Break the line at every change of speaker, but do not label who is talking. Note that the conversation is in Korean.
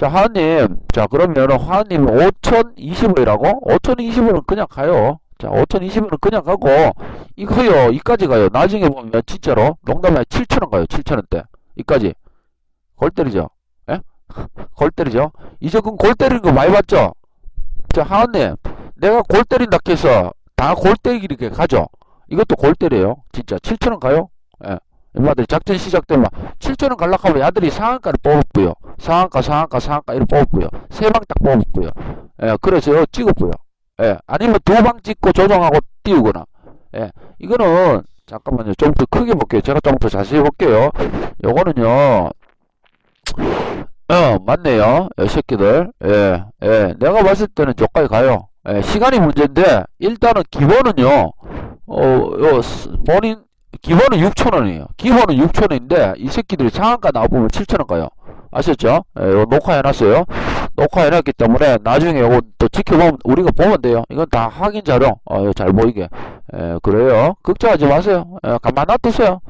자, 하은님. 자, 그러면 하은님 5,020원이라고? 5,020원은 그냥 가요. 자, 5,020원은 그냥 가고, 이거요, 이까지 가요. 나중에 보면 진짜로, 농담이 7,000원 가요. 7,000원대. 이까지. 골 때리죠? 예? 골 때리죠? 이제 그럼 골 때리는 거 많이 봤죠? 자, 하은님. 내가 골 때린다 해서 다 골 때리기 이렇게 가죠? 이것도 골 때려요. 진짜. 7,000원 가요? 예. 엄마들이 작전 시작되면 7천원 갈락하면 야들이 상한가를 뽑았고요. 상한가, 상한가, 상한가 이렇게 뽑았고요. 세 방 딱 뽑았고요. 예, 그래서 찍었고요. 예, 아니면 두 방 찍고 조정하고 띄우거나. 예, 이거는 잠깐만요. 좀 더 크게 볼게요. 제가 좀 더 자세히 볼게요. 요거는요. 어, 맞네요. 이 새끼들. 예, 예. 내가 봤을 때는 저까지 가요. 예, 시간이 문제인데, 일단은 기본은요, 어, 요, 스- 본인, 기본은 6,000원이에요. 기본은 6,000원인데, 이 새끼들이 상한가 나와보면 7,000원 가요. 아셨죠? 예, 녹화해놨어요. 녹화해놨기 때문에, 나중에 이거 또 지켜보면, 우리가 보면 돼요. 이건 다 확인 자료. 어, 잘 보이게. 예, 그래요. 걱정하지 마세요. 예, 가만 놔두세요.